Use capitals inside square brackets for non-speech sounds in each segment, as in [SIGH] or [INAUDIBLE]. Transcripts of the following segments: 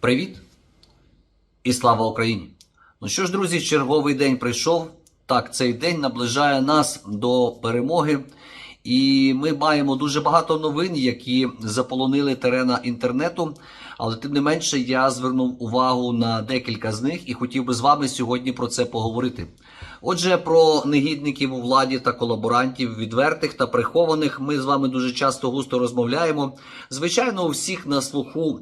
Привіт і слава Україні! Ну що ж, друзі, черговий день прийшов. Так, цей день наближає нас до перемоги, і ми маємо дуже багато новин, які заполонили терена інтернету. Але тим не менше, я звернув увагу на декілька з них і хотів би з вами сьогодні про це поговорити. Отже, про негідників у владі та колаборантів, відвертих та прихованих, ми з вами дуже часто густо розмовляємо. Звичайно, у всіх на слуху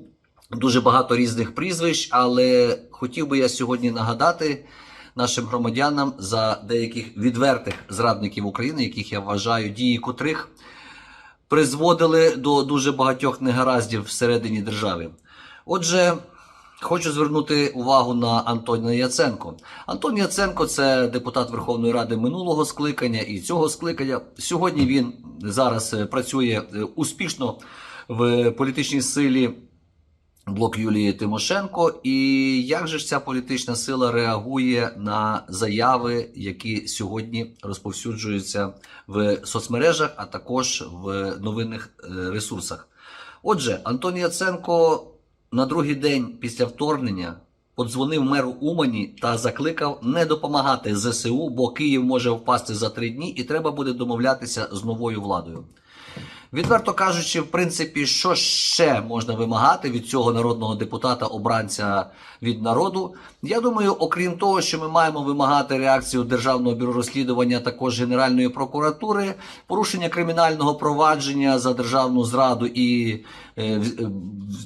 дуже багато різних прізвищ, але хотів би я сьогодні нагадати нашим громадянам за деяких відвертих зрадників України, яких я вважаю, дії котрих призводили до дуже багатьох негараздів всередині держави. Отже, хочу звернути увагу на Антоніна Яценко. Антон Яценко це депутат Верховної Ради минулого скликання і цього скликання. Сьогодні він зараз е, працює е, успішно в політичній силі. Блок Юлії Тимошенко, і як же ж ця політична сила реагує на заяви, які сьогодні розповсюджуються в соцмережах, а також в новинних е, ресурсах? Отже, Антон Яценко на другий день після вторгнення подзвонив меру Умані та закликав не допомагати ЗСУ, бо Київ може впасти за три дні, і треба буде домовлятися з новою владою. Відверто кажучи, в принципі, що ще можна вимагати від цього народного депутата, обранця від народу? Я думаю, окрім того, що ми маємо вимагати реакцію Державного бюро розслідування, також Генеральної прокуратури, порушення кримінального провадження за державну зраду і е, е,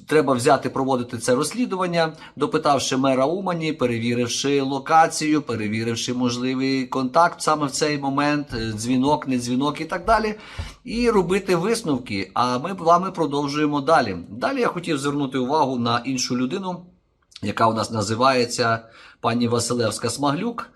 треба взяти проводити це розслідування, допитавши мера Умані, перевіривши локацію, перевіривши можливий контакт саме в цей момент, е, дзвінок, не дзвінок і так далі, і робити висновки. А ми вами продовжуємо далі. Далі я хотів звернути увагу на іншу людину, яка у нас називається пані Василевська Смаглюк.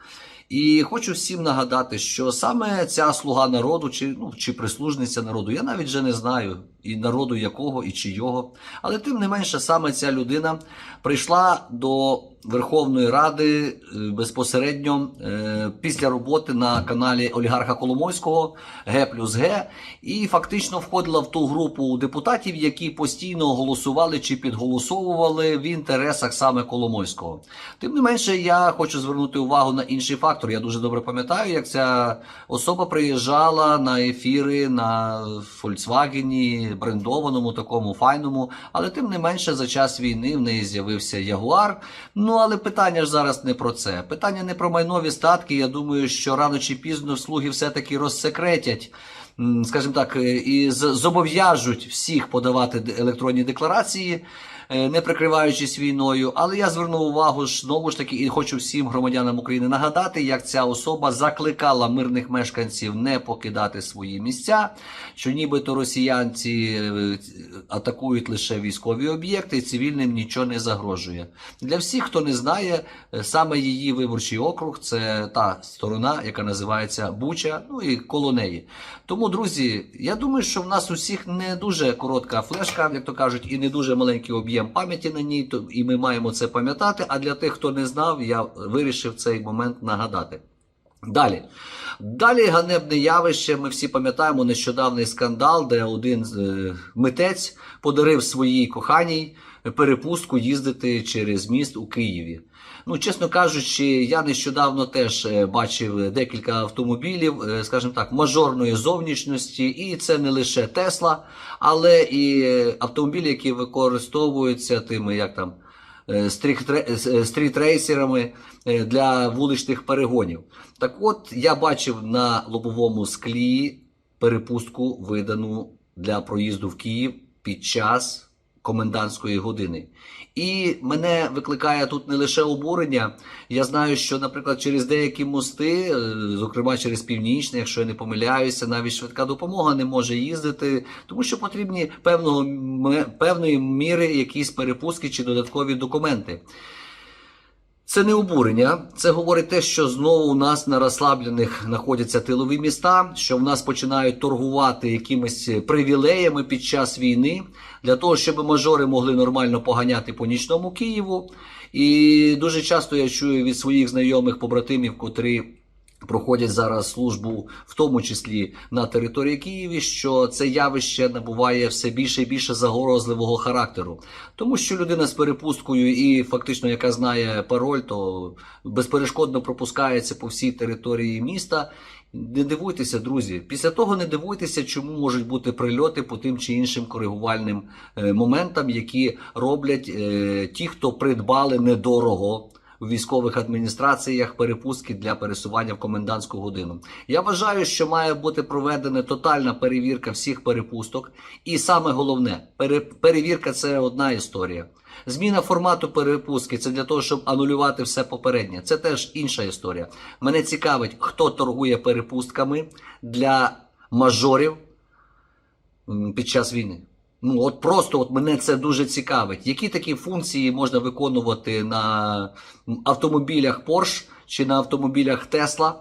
І хочу всім нагадати, що саме ця слуга народу, чи ну чи прислужниця народу, я навіть вже не знаю і народу якого, і чийого. Але тим не менше, саме ця людина прийшла до Верховної Ради е, безпосередньо е, після роботи на каналі Олігарха Коломойського Г плюс Г, і фактично входила в ту групу депутатів, які постійно голосували чи підголосовували в інтересах саме Коломойського. Тим не менше, я хочу звернути увагу на інший фактор. Я дуже добре пам'ятаю, як ця особа приїжджала на ефіри на Volkswagen, брендованому, такому файному. Але тим не менше, за час війни в неї з'явився Ягуар. Ну але питання ж зараз не про це. Питання не про майнові статки. Я думаю, що рано чи пізно слуги все-таки розсекретять. Скажімо так, е, і зобов'яжуть всіх подавати електронні декларації, не прикриваючись війною. Але я звернув увагу ж, знову ж таки і хочу всім громадянам України нагадати, як ця особа закликала мирних мешканців не покидати свої місця, що нібито росіянці е, атакують лише військові об'єкти, і цивільним нічого не загрожує. Для всіх, хто не знає, е, саме її виборчий округ це та сторона, яка називається Буча, ну і коло неї. Тому, друзі, я думаю, що в нас усіх не дуже коротка флешка, як то кажуть, і не дуже маленький об'єм пам'яті на ній, то і ми маємо це пам'ятати. А для тих, хто не знав, я вирішив цей момент нагадати. Далі. Далі ганебне явище. Ми всі пам'ятаємо нещодавний скандал, де один е, митець подарив своїй коханій перепустку їздити через міст у Києві. Ну, чесно кажучи, я нещодавно теж е, бачив декілька автомобілів, е, скажімо так, мажорної зовнішності, і це не лише Тесла, але і автомобілі, які використовуються тими, як там стрітрейсерами е, для вуличних перегонів. Так от я бачив на лобовому склі перепустку, видану для проїзду в Київ під час комендантської години. І мене викликає тут не лише обурення. Я знаю, що, наприклад, через деякі мости, е, зокрема через північне, якщо я не помиляюся, навіть швидка допомога не може їздити, тому що потрібні певного певної міри якісь перепустки чи додаткові документи. Це не обурення, це говорить те, що знову у нас на розслаблених знаходяться тилові міста, що в нас починають торгувати якимись привілеями під час війни для того, щоб мажори могли нормально поганяти по нічному Києву. І дуже часто я чую від своїх знайомих побратимів, котрі проходять зараз службу, в тому числі на території Києва, що це явище набуває все більше і більше загрозливого характеру. Тому що людина з перепусткою і фактично, яка знає пароль, то безперешкодно пропускається по всій території міста. Не дивуйтеся, друзі. Після того не дивуйтеся, чому можуть бути прильоти по тим чи іншим коригувальним е, моментам, які роблять е, ті, хто придбали недорого у військових адміністраціях перепустки для пересування в комендантську годину. Я вважаю, що має бути проведена тотальна перевірка всіх перепусток, і саме головне, пере- перевірка це одна історія. Зміна формату перепустки це для того, щоб анулювати все попереднє. Це теж інша історія. Мене цікавить, хто торгує перепустками для мажорів під час війни. Ну, от просто от мене це дуже цікавить. Які такі функції можна виконувати на автомобілях Porsche чи на автомобілях Tesla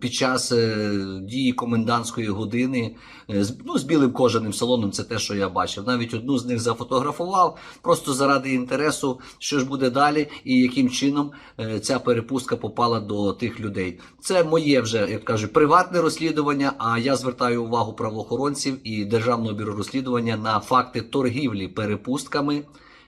під час е, дії комендантської години е, ну, з білим кожаним салоном, це те, що я бачив. Навіть одну з них зафотографував просто заради інтересу, що ж буде далі і яким чином е, ця перепустка попала до тих людей. Це моє вже, як кажуть, приватне розслідування. А я звертаю увагу правоохоронців і Державного бюро розслідування на факти торгівлі перепустками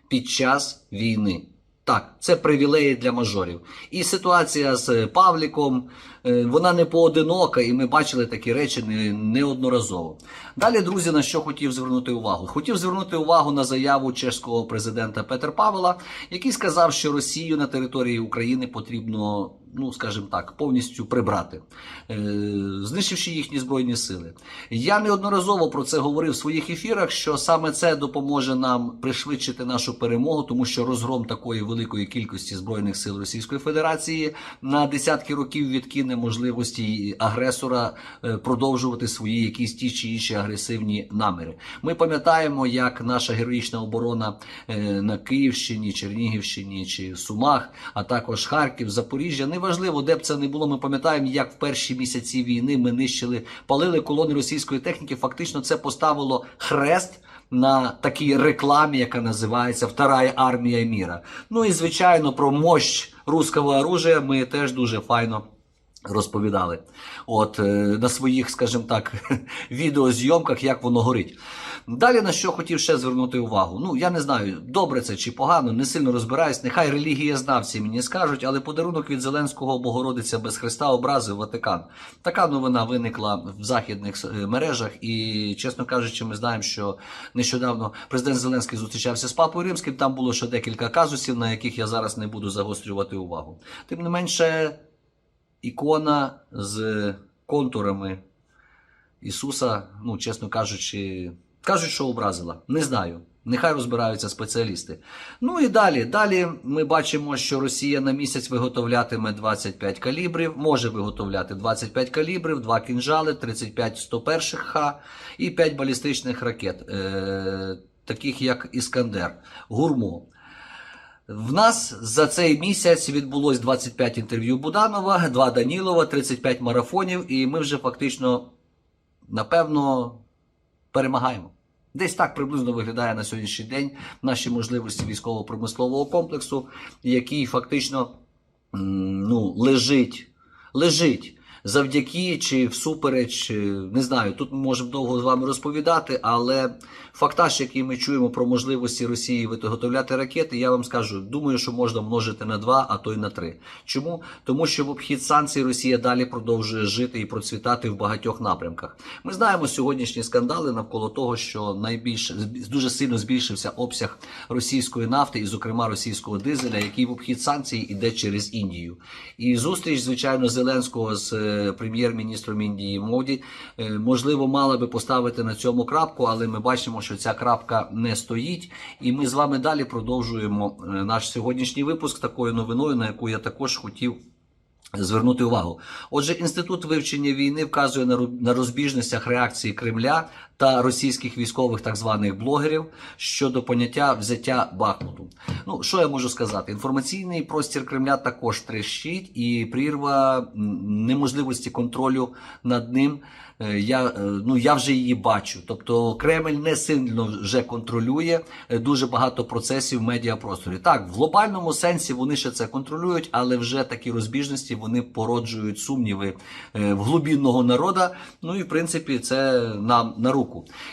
під час війни. Так, це привілеї для мажорів. І ситуація з Павліком, вона не поодинока, і ми бачили такі речі неодноразово. Далі, друзі, на що хотів звернути увагу? Хотів звернути увагу на заяву чеського президента Петер Павела, який сказав, що Росію на території України потрібно, ну скажімо так, повністю прибрати, е, знищивши їхні збройні сили. Я неодноразово про це говорив в своїх ефірах, що саме це допоможе нам пришвидшити нашу перемогу, тому що розгром такої великої кількості збройних сил Російської Федерації на десятки років відкине можливості агресора е, продовжувати свої якісь ті чи інші агресивні наміри. Ми пам'ятаємо, як наша героїчна оборона е, на Київщині, Чернігівщині чи Сумах, а також Харків, Запоріжжя. Неважливо, де б це не було. Ми пам'ятаємо, як в перші місяці війни ми нищили, палили колони російської техніки. Фактично, це поставило хрест. На такій рекламі, яка називається Вторая армія міра. Ну і звичайно, про мощь руського оружия ми теж дуже файно розповідали. От е, на своїх, скажімо так, [LAUGHS] відеозйомках, як воно горить. Далі на що хотів ще звернути увагу. Ну я не знаю, добре це чи погано, не сильно розбираюсь. Нехай релігієзнавці мені скажуть, але подарунок від Зеленського Богородиця без Христа образив Ватикан. Така новина виникла в західних е, мережах, і чесно кажучи, ми знаємо, що нещодавно президент Зеленський зустрічався з папою римським. Там було ще декілька казусів, на яких я зараз не буду загострювати увагу. Тим не менше, ікона з контурами Ісуса, ну, чесно кажучи, кажуть, що образила. Не знаю. Нехай розбираються спеціалісти. Ну і далі. Далі ми бачимо, що Росія на місяць виготовлятиме 25 калібрів, може виготовляти 25 калібрів, 2 кінжали, 35 101 Х і 5 балістичних ракет, е- таких як Іскандер, Гурмо. В нас за цей місяць відбулось 25 інтерв'ю Буданова, 2 Данілова, 35 марафонів, і ми вже фактично, напевно, перемагаємо. Десь так приблизно виглядає на сьогоднішній день наші можливості військово-промислового комплексу, який фактично ну, лежить, лежить завдяки чи всупереч, не знаю, тут ми можемо довго з вами розповідати, але фактаж, який ми чуємо про можливості Росії виготовляти ракети, я вам скажу, думаю, що можна множити на два, а то й на три. Чому? Тому що в обхід санкцій Росія далі продовжує жити і процвітати в багатьох напрямках. Ми знаємо сьогоднішні скандали навколо того, що найбільше дуже сильно збільшився обсяг російської нафти, і, зокрема, російського дизеля, який в обхід санкцій іде через Індію. І зустріч, звичайно, Зеленського з е, прем'єр-міністром Індії Моді е, можливо мала би поставити на цьому крапку, але ми бачимо, що ця крапка не стоїть. І ми з вами далі продовжуємо е, наш сьогоднішній випуск такою новиною, на яку я також хотів. Звернути увагу. Отже, інститут вивчення війни вказує на розбіжностях реакції Кремля та російських військових так званих блогерів щодо поняття взяття Бахмуту. Ну що я можу сказати? Інформаційний простір Кремля також трещить, і прірва неможливості контролю над ним. е, Я, е, ну, я вже її бачу. Тобто Кремль не сильно вже контролює е, дуже багато процесів в медіапросторі. Так, в глобальному сенсі вони ще це контролюють, але вже такі розбіжності вони породжують сумніви в глубінного народа. Ну і в принципі це нам на руку.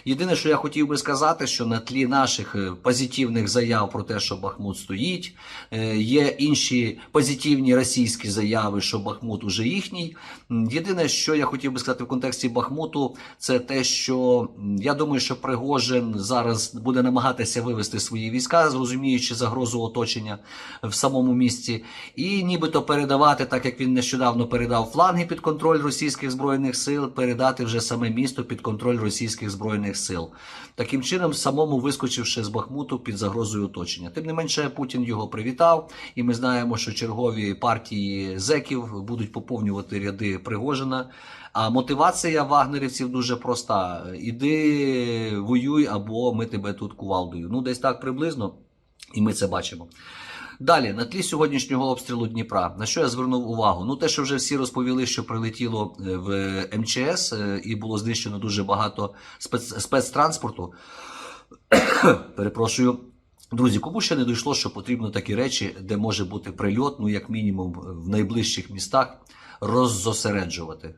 Єдине, що я хотів би сказати, що на тлі наших е, позитивних заяв про те, що Бахмут стоїть, е, є інші позитивні російські заяви, що Бахмут уже їхній. Єдине, що я хотів би сказати в контексті Бахмуту, це те, що я думаю, що Пригожин зараз буде намагатися вивести свої війська, зрозуміючи загрозу оточення в самому місті, і нібито передавати, так як він нещодавно передав фланги під контроль російських збройних сил, передати вже саме місто під контроль російських збройних сил. Таким чином, самому вискочивши з Бахмуту під загрозою оточення. Тим не менше, Путін його привітав, і ми знаємо, що чергові партії зеків будуть поповнювати ряди Пригожина. А мотивація вагнерівців дуже проста: іди воюй, або ми тебе тут кувалдою. Ну, десь так приблизно, і ми це бачимо. Далі, на тлі сьогоднішнього обстрілу Дніпра, на що я звернув увагу? Ну, те, що вже всі розповіли, що прилетіло е, в МЧС е, і було знищено дуже багато спец... спецтранспорту. [COUGHS] Перепрошую. Друзі, кому ще не дійшло, що потрібно такі речі, де може бути прильот, ну як мінімум в найближчих містах, роззосереджувати.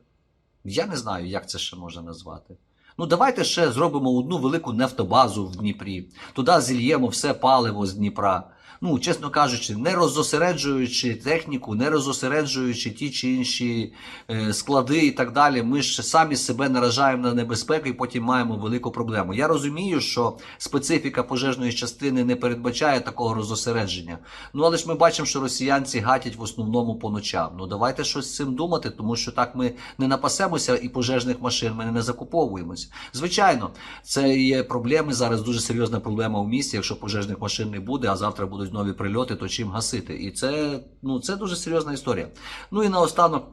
Я не знаю, як це ще можна назвати. Ну, давайте ще зробимо одну велику нефтобазу в Дніпрі. Туди зільємо все паливо з Дніпра. Ну, чесно кажучи, не роззосереджуючи техніку, не роззосереджуючи ті чи інші е, склади і так далі, ми ж самі себе наражаємо на небезпеку і потім маємо велику проблему. Я розумію, що специфіка пожежної частини не передбачає такого роззосередження. Ну але ж ми бачимо, що росіянці гатять в основному по ночам. Ну давайте щось з цим думати, тому що так ми не напасемося і пожежних машин ми не закуповуємося. Звичайно, це є проблеми. Зараз дуже серйозна проблема в місті. Якщо пожежних машин не буде, а завтра будуть нові прильоти, то чим гасити? І це, ну, це дуже серйозна історія. Ну і наостанок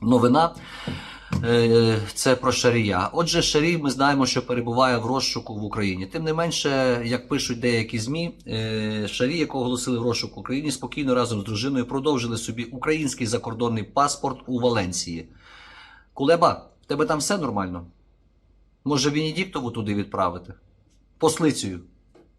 новина. Е, Це про Шарія. Отже, Шарій ми знаємо, що перебуває в розшуку в Україні. Тим не менше, як пишуть деякі змі, е, Шарій, якого оголосили в розшук в Україні, спокійно разом з дружиною продовжили собі український закордонний паспорт у Валенції. Кулеба, в тебе там все нормально? Може, Венедіктову туди відправити? Послицею.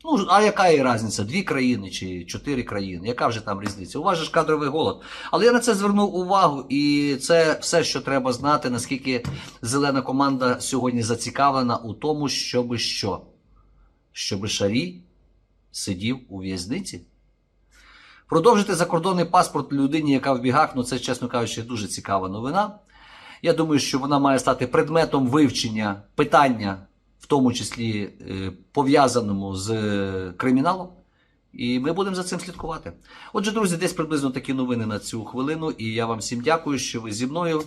Ну, а яка є різниця? Дві країни чи чотири країни? Яка вже там різниця? У вас же ж кадровий голод. Але я на це звернув увагу, і це все, що треба знати, наскільки зелена команда сьогодні зацікавлена у тому, щоби що? Щоби Шарій сидів у в'язниці. Продовжити закордонний паспорт людині, яка в бігах, ну це, чесно кажучи, дуже цікава новина. Я думаю, що вона має стати предметом вивчення питання, тому числі е, пов'язаному з е, криміналом. І ми будемо за цим слідкувати. Отже, друзі, десь приблизно такі новини на цю хвилину. І я вам всім дякую, що ви зі мною.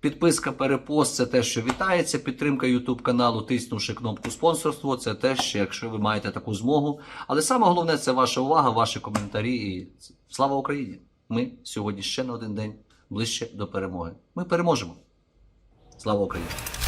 Підписка, перепост це те, що вітається. Підтримка YouTube каналу, тиснувши кнопку спонсорство. Це те, що якщо ви маєте таку змогу. Але саме головне це ваша увага, ваші коментарі. І слава Україні! Ми сьогодні ще на один день ближче до перемоги. Ми переможемо. Слава Україні!